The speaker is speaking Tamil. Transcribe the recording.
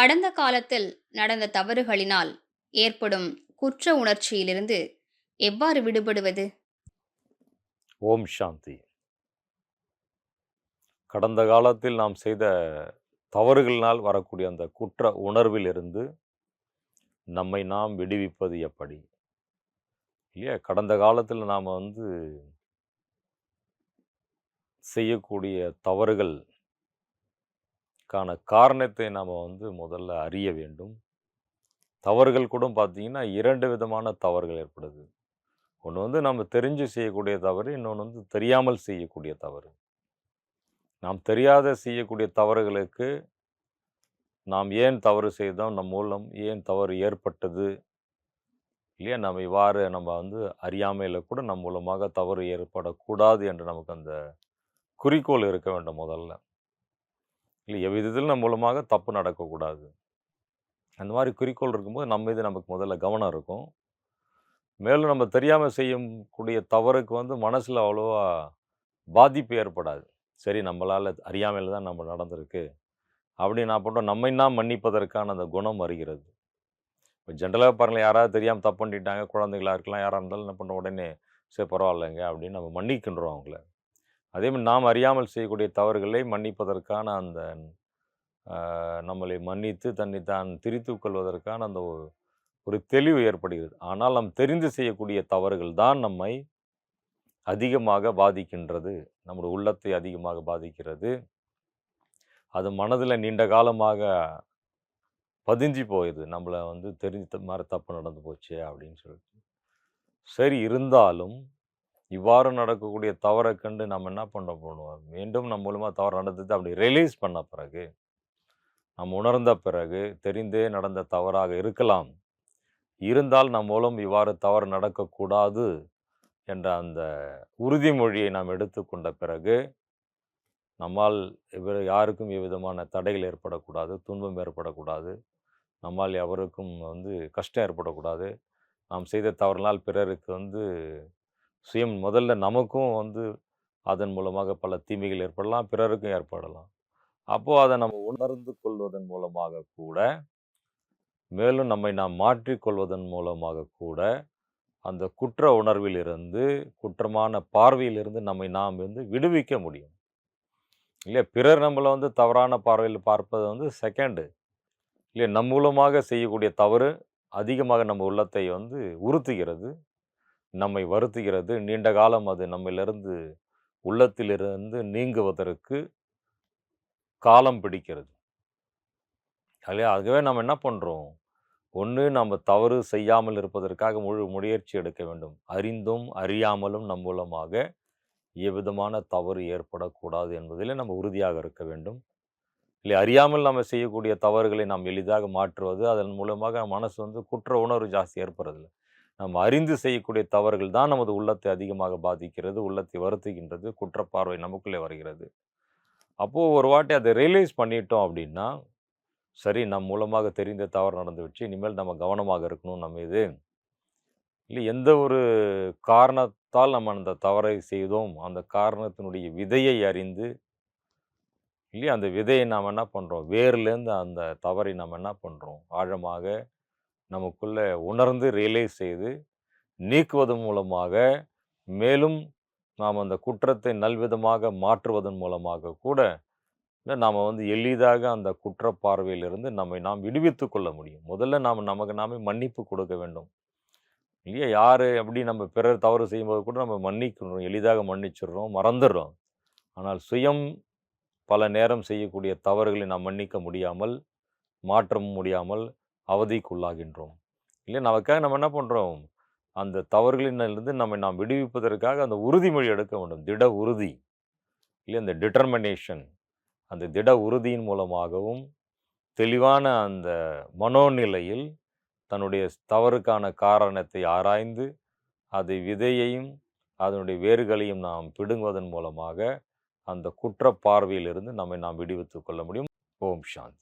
கடந்த காலத்தில் நடந்த தவறுகளினால் ஏற்படும் குற்ற உணர்ச்சியிலிருந்து எவ்வாறு விடுபடுவது? ஓம் சாந்தி. கடந்த காலத்தில் நாம் செய்த தவறுகளினால் வரக்கூடிய அந்த குற்ற உணர்விலிருந்து நம்மை நாம் விடுவிப்பது எப்படி? இல்லையா? கடந்த காலத்தில் நாம் வந்து செய்யக்கூடிய தவறுகள் கான காரணத்தை நாம் வந்து முதல்ல அறிய வேண்டும். தவறுகள் கூட பார்த்தீங்கன்னா இரண்டு விதமான தவறுகள் ஏற்படுது. ஒன்று வந்து நம்ம தெரிஞ்சு செய்யக்கூடிய தவறு இன்னொன்று வந்து தெரியாமல் செய்யக்கூடிய தவறு. நாம் தெரியாத செய்யக்கூடிய தவறுகளுக்கு நாம் ஏன் தவறு செய்தோம்? நம் மூலம் ஏன் தவறு ஏற்பட்டது? இல்லையா? நம்ம இவ்வாறு நம்ம வந்து அறியாமையில் கூட நம் மூலமாக தவறு ஏற்படக்கூடாது என்று நமக்கு அந்த குறிக்கோள் இருக்க வேண்டும் முதல்ல. இல்லை எவ்விதத்தில் நம்ம மூலமாக தப்பு நடக்கக்கூடாது. அந்த மாதிரி குறிக்கோள் இருக்கும்போது நம்ம இது நமக்கு முதல்ல கவனம் இருக்கும். மேலும் நம்ம தெரியாமல் செய்யக்கூடிய தவறுக்கு வந்து மனசில் அவ்வளோவா பாதிப்பு ஏற்படாது. சரி நம்மளால் அறியாமையில் தான் நம்ம நடந்திருக்கு. அப்படி நான் பண்ணுறோம் நம்மை நாம் மன்னிப்பதற்கான அந்த குணம் வருகிறது. இப்போ ஜென்ரலாக பாருங்கள் யாராவது தெரியாமல் தப்பு பண்ணிட்டாங்க குழந்தைகளாக இருக்கலாம் யாராக இருந்தாலும் என்ன பண்ண உடனே சரி பரவாயில்லைங்க அப்படின்னு நம்ம மன்னிக்கின்றோம் அவங்கள. அதே மாதிரி நாம் அறியாமல் செய்யக்கூடிய தவறுகளை மன்னிப்பதற்கான அந்த நம்மளை மன்னித்து தன்னை தான் திரித்து கொள்வதற்கான அந்த ஒரு தெளிவு ஏற்படுகிறது. ஆனால் நாம் தெரிந்து செய்யக்கூடிய தவறுகள் தான் நம்மை அதிகமாக பாதிக்கின்றது. நம்முடைய உள்ளத்தை அதிகமாக பாதிக்கிறது. அது மனதில் நீண்ட காலமாக பதிஞ்சு போயிடுது. நம்மளை வந்து தெரிஞ்ச மாதிரி தப்பு நடந்து போச்சு அப்படின்னு சொல்லிட்டு. சரி இருந்தாலும் இவ்வாறு நடக்கக்கூடிய தவறை கண்டு நம்ம என்ன பண்ண போடுவோம் மீண்டும் நம்ம மூலமாக தவறு நடந்தது அப்படி ரிலீஸ் பண்ண பிறகு நாம் உணர்ந்த பிறகு தெரிந்தே நடந்த தவறாக இருக்கலாம். இருந்தால் நம் மூலம் இவ்வாறு தவறு நடக்கக்கூடாது என்ற அந்த உறுதிமொழியை நாம் எடுத்துக்கொண்ட பிறகு நம்மால் இவர் யாருக்கும் எவ்விதமான தடைகள் ஏற்படக்கூடாது துன்பம் ஏற்படக்கூடாது. நம்மால் எவருக்கும் வந்து கஷ்டம் ஏற்படக்கூடாது. நாம் செய்த தவறினால் பிறருக்கு வந்து சுயம் முதல்ல நமக்கும் வந்து அதன் மூலமாக பல தீமைகள் ஏற்படலாம் பிறருக்கும் ஏற்படலாம். அப்போது அதை நம்ம உணர்ந்து கொள்வதன் மூலமாக கூட மேலும் நம்மை நாம் மாற்றிக்கொள்வதன் மூலமாக கூட அந்த குற்ற உணர்விலிருந்து குற்றமான பார்வையிலிருந்து நம்மை நாம் வந்து விடுவிக்க முடியும். இல்லையா? பிறர் நம்மளை வந்து தவறான பார்வையில் பார்ப்பது வந்து செகண்டு இல்லை நம் மூலமாக செய்யக்கூடிய தவறு அதிகமாக நம்ம உள்ளத்தை வந்து உறுத்துகிறது. நம்மை வருத்துகிறது. நீண்ட காலம் அது நம்மிலிருந்து உள்ளத்திலிருந்து நீங்குவதற்கு காலம் பிடிக்கிறது. இல்லையா? ஆகவே நம்ம என்ன பண்ணுறோம் ஒன்று நம்ம தவறு செய்யாமல் இருப்பதற்காக முழு முயற்சி எடுக்க வேண்டும். அறிந்தும் அறியாமலும் நம் மூலமாக எவ்விதமான தவறு ஏற்படக்கூடாது என்பதிலே நம்ம உறுதியாக இருக்க வேண்டும். இல்லை அறியாமல் நம்ம செய்யக்கூடிய தவறுகளை நாம் எளிதாக மாற்றுவது அதன் மூலமாக மனசு வந்து குற்ற உணர்வு ஜாஸ்தி ஏற்படுறதில்லை. நம்ம அறிந்து செய்யக்கூடிய தவறுகள் தான் நமது உள்ளத்தை அதிகமாக பாதிக்கிறது உள்ளத்தை வருத்துகின்றது குற்றப்பார்வை நமக்குள்ளே வருகிறது. அப்போது ஒரு வாட்டி அதை ரியலைஸ் பண்ணிட்டோம் அப்படின்னா சரி நம் மூலமாக தெரிந்த தவறு நடந்து வச்சு இனிமேல் நம்ம கவனமாக இருக்கணும் நம்ம இது. இல்லை எந்த ஒரு காரணத்தால் நம்ம அந்த தவறை செய்தோம் அந்த காரணத்தினுடைய விதையை அறிந்து இல்லையா அந்த விதையை நாம் என்ன பண்ணுறோம் வேர்லேருந்து அந்த தவறை நாம் என்ன பண்ணுறோம் ஆழமாக நமக்குள்ளே உணர்ந்து ரியலைஸ் செய்து நீக்குவதன் மூலமாக மேலும் நாம் அந்த குற்றத்தை நல்விதமாக மாற்றுவதன் மூலமாக கூட இல்லை நாம் வந்து எளிதாக அந்த குற்ற பார்வையிலிருந்து நம்மை நாம் விடுவித்து கொள்ள முடியும். முதல்ல நாம் நமக்கு நாமே மன்னிப்பு கொடுக்க வேண்டும். இல்லையா? யார் எப்படி நம்ம பிறர் தவறு செய்யும்போது கூட நம்ம மன்னிக்கணும். எளிதாக மன்னிச்சிடுறோம் மறந்துடுறோம். ஆனால் சுயம் பல நேரம் செய்யக்கூடிய தவறுகளை நாம் மன்னிக்க முடியாமல் மாற்றமும் முடியாமல் அவதிக்குள்ளாகின்றோம். இல்லை நமக்காக நம்ம என்ன பண்ணுறோம் அந்த தவறுகளிலிருந்து நம்மை நாம் விடுவிப்பதற்காக அந்த உறுதிமொழி எடுக்க வேண்டும். திட உறுதி. இல்லை அந்த டிட்டர்மினேஷன் அந்த திட உறுதியின் மூலமாகவும் தெளிவான அந்த மனோநிலையில் தன்னுடைய தவறுக்கான காரணத்தை ஆராய்ந்து அதை விதையையும் அதனுடைய வேர்களையும் நாம் பிடுங்குவதன் மூலமாக அந்த குற்ற பார்வையிலிருந்து நம்மை நாம் விடுவித்துக் கொள்ள முடியும். ஓம் சாந்தி.